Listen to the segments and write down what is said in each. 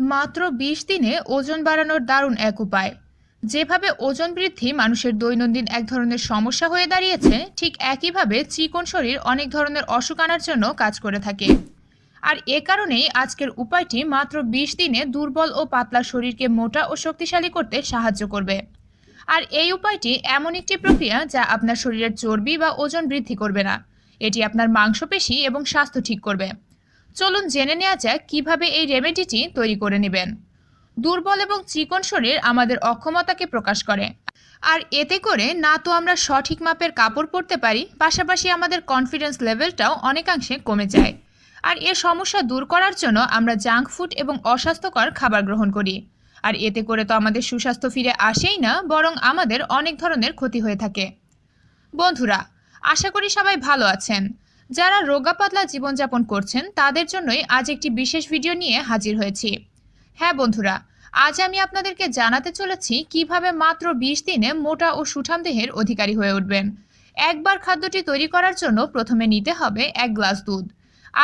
মাত্র বিশ দিনে ওজন বাড়ানোর দারুণ এক উপায়। যেভাবে ওজন বৃদ্ধি মানুষের দৈনন্দিন এক ধরনের সমস্যা হয়ে দাঁড়িয়েছে, ঠিক একইভাবে চিকন শরীর অনেক ধরনের অসুখ আনার জন্য কাজ করে থাকে। আর এ কারণেই আজকের উপায়টি মাত্র বিশ দিনে দুর্বল ও পাতলা শরীরকে মোটা ও শক্তিশালী করতে সাহায্য করবে। আর এই উপায়টি এমন একটি প্রক্রিয়া যা আপনার শরীরের চর্বি বা ওজন বৃদ্ধি করবে না। এটি আপনার মাংসপেশি এবং স্বাস্থ্য ঠিক করবে। চলুন জেনে নেওয়া যাক কীভাবে এই রেমেডিটি তৈরি করে নেবেন। দুর্বল এবং চিকন শরীর আমাদের অক্ষমতাকে প্রকাশ করে। আর এতে করে না তো আমরা সঠিক মাপের কাপড় পরতে পারি, পাশাপাশি আমাদের কনফিডেন্স লেভেলটাও অনেকাংশে কমে যায়। আর এ সমস্যা দূর করার জন্য আমরা জাঙ্ক ফুড এবং অস্বাস্থ্যকর খাবার গ্রহণ করি। আর এতে করে তো আমাদের সুস্বাস্থ্য ফিরে আসেই না, বরং আমাদের অনেক ধরনের ক্ষতি হয়ে থাকে। বন্ধুরা, আশা করি সবাই ভালো আছেন। যারা রোগা পাতলা জীবনযাপন করছেন, তাদের জন্যই আজ একটি বিশেষ ভিডিও নিয়ে হাজির হয়েছি। হ্যাঁ বন্ধুরা, আজ আমি আপনাদেরকে জানাতে চলেছি কীভাবে মাত্র বিশ দিনে মোটা ও সুঠাম দেহের অধিকারী হয়ে উঠবেন। একবার খাদ্যটি তৈরি করার জন্য প্রথমে নিতে হবে এক গ্লাস দুধ।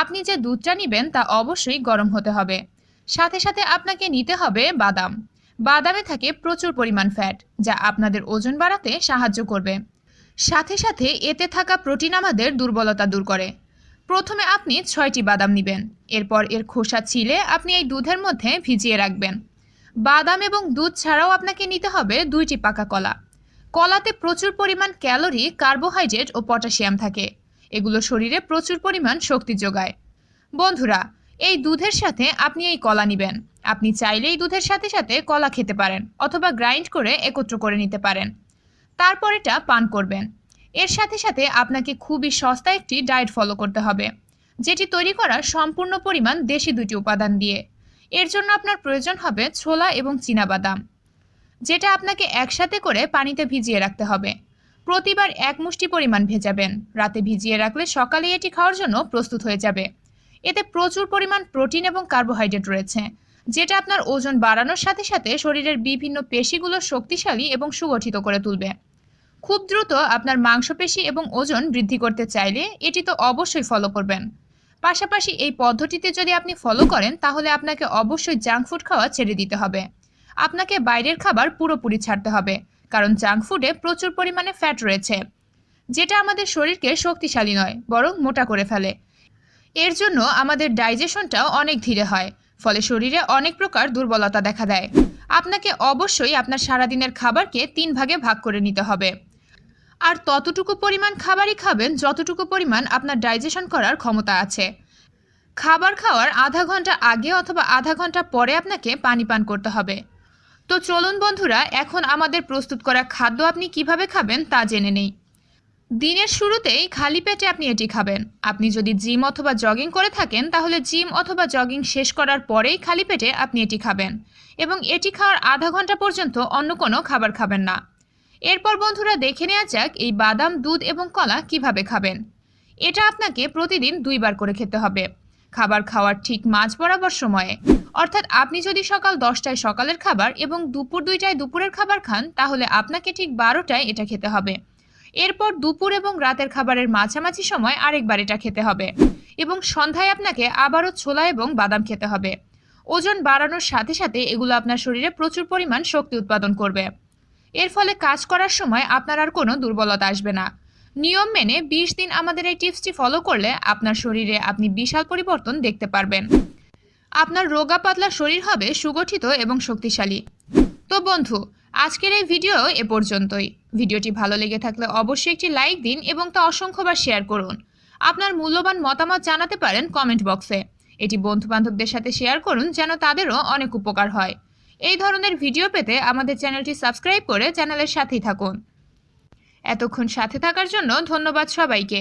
আপনি যে দুধটা নেবেন তা অবশ্যই গরম হতে হবে। সাথে সাথে আপনাকে নিতে হবে বাদাম। বাদামে থাকে প্রচুর পরিমাণ ফ্যাট, যা আপনাদের ওজন বাড়াতে সাহায্য করবে। সাথে সাথে এতে থাকা প্রোটিন আমাদের দুর্বলতা দূর করে। প্রথমে আপনি ছয়টি বাদাম নেবেন। এরপর এর খোসা ছিলে আপনি এই দুধের মধ্যে ভিজিয়ে রাখবেন। বাদাম এবং দুধ ছাড়াও আপনাকে নিতে হবে দুইটি পাকা কলা। কলাতে প্রচুর পরিমাণ ক্যালোরি, কার্বোহাইড্রেট ও পটাশিয়াম থাকে। এগুলো শরীরে প্রচুর পরিমাণ শক্তি যোগায়। বন্ধুরা, এই দুধের সাথে আপনি এই কলা নেবেন। আপনি চাইলেই দুধের সাথে সাথে কলা খেতে পারেন অথবা গ্রাইন্ড করে একত্র করে নিতে পারেন। তারপর এটা পান করবেন। এর সাথে সাথে আপনাকে খুবই সস্তা একটি ডায়েট ফলো করতে হবে, যেটি তৈরি করা সম্পূর্ণ পরিমাণ দেশি দুটি উপাদান দিয়ে। এর জন্য আপনার প্রয়োজন হবে ছোলা এবং চীনাবাদাম, যেটা আপনাকে একসাথে করে পানিতে ভিজিয়ে রাখতে হবে। প্রতিবার এক মুষ্টি পরিমাণ ভেজাবেন। রাতে ভিজিয়ে রাখলে সকালে এটি খাওয়ার জন্য প্রস্তুত হয়ে যাবে। এতে প্রচুর পরিমাণ প্রোটিন এবং কার্বোহাইড্রেট রয়েছে, যেটা আপনার ওজন বাড়ানোর সাথে সাথে শরীরের বিভিন্ন পেশিগুলো শক্তিশালী এবং সুগঠিত করে তুলবে। খুব দ্রুত আপনার মাংসপেশি এবং ওজন বৃদ্ধি করতে চাইলে এটি তো অবশ্যই ফলো করবেন। পাশাপাশি এই পদ্ধতিতে যদি আপনি ফলো করেন, তাহলে আপনাকে অবশ্যই জাঙ্ক ফুড খাওয়া ছেড়ে দিতে হবে। আপনাকে বাইরের খাবার পুরোপুরি ছাড়তে হবে, কারণ জাঙ্ক ফুডে প্রচুর পরিমাণে ফ্যাট রয়েছে, যেটা আমাদের শরীরকে শক্তিশালী নয়, বরং মোটা করে ফেলে। এর জন্য আমাদের ডাইজেশনটাও অনেক ধীরে হয়, ফলে শরীরে অনেক প্রকার দুর্বলতা দেখা দেয়। আপনাকে অবশ্যই আপনার সারাদিনের খাবারকে তিন ভাগে ভাগ করে নিতে হবে। আর ততটুকু পরিমাণ খাবারই খাবেন, যতটুকু পরিমাণ আপনার ডাইজেশন করার ক্ষমতা আছে। খাবার খাওয়ার আধা ঘণ্টা আগে অথবা আধা ঘণ্টা পরে আপনাকে পানি পান করতে হবে। তো চলুন বন্ধুরা, এখন আমাদের প্রস্তুত করা খাদ্য আপনি কীভাবে খাবেন তা জেনে নেই। দিনের শুরুতেই খালি পেটে আপনি এটি খাবেন। আপনি যদি জিম অথবা জগিং করে থাকেন, তাহলে জিম অথবা জগিং শেষ করার পরেই খালি পেটে আপনি এটি খাবেন এবং এটি খাওয়ার আধা ঘণ্টা পর্যন্ত অন্য কোনো খাবার খাবেন না। এরপর বন্ধুরা দেখে নেওয়া যাক এই বাদাম, দুধ এবং কলা কীভাবে খাবেন। এটা আপনাকে প্রতিদিন দুইবার করে খেতে হবে। খাবার খাওয়ার ঠিক মাঝ বরাবর সময়ে। অর্থাৎ আপনি যদি সকাল দশটায় সকালের খাবার এবং দুপুর দুইটায় দুপুরের খাবার খান, তাহলে আপনাকে ঠিক বারোটায় এটা খেতে হবে। এরপর দুপুর এবং রাতের খাবারের মাঝামাঝি সময় আরেকবার এটা খেতে হবে। এবং সন্ধ্যায় আপনাকে আবারও ছোলা এবং বাদাম খেতে হবে। ওজন বাড়ানোর সাথে সাথে এগুলো আপনার শরীরে প্রচুর পরিমাণ শক্তি উৎপাদন করবে। এর ফলে কাজ করার সময় আপনার আর কোনো দুর্বলতা আসবে না। নিয়ম মেনে বিশ দিন আমাদের এই টিপসটি ফলো করলে আপনার শরীরে আপনি বিশাল পরিবর্তন দেখতে পারবেন। আপনার রোগা পাতলা শরীর হবে সুগঠিত এবং শক্তিশালী। তো বন্ধু, আজকের এই ভিডিও এ পর্যন্তই। ভিডিওটি ভালো লেগে থাকলে অবশ্যই একটি লাইক দিন এবং তা অসংখ্যবার শেয়ার করুন। আপনার মূল্যবান মতামত জানাতে পারেন কমেন্ট বক্সে। এটি বন্ধু বান্ধবদের সাথে শেয়ার করুন যেন তাদেরও অনেক উপকার হয়। এই ধরনের ভিডিও পেতে আমাদের চ্যানেলটি সাবস্ক্রাইব করে চ্যানেলের সাথেই থাকুন। এতক্ষণ সাথে থাকার জন্য ধন্যবাদ সবাইকে।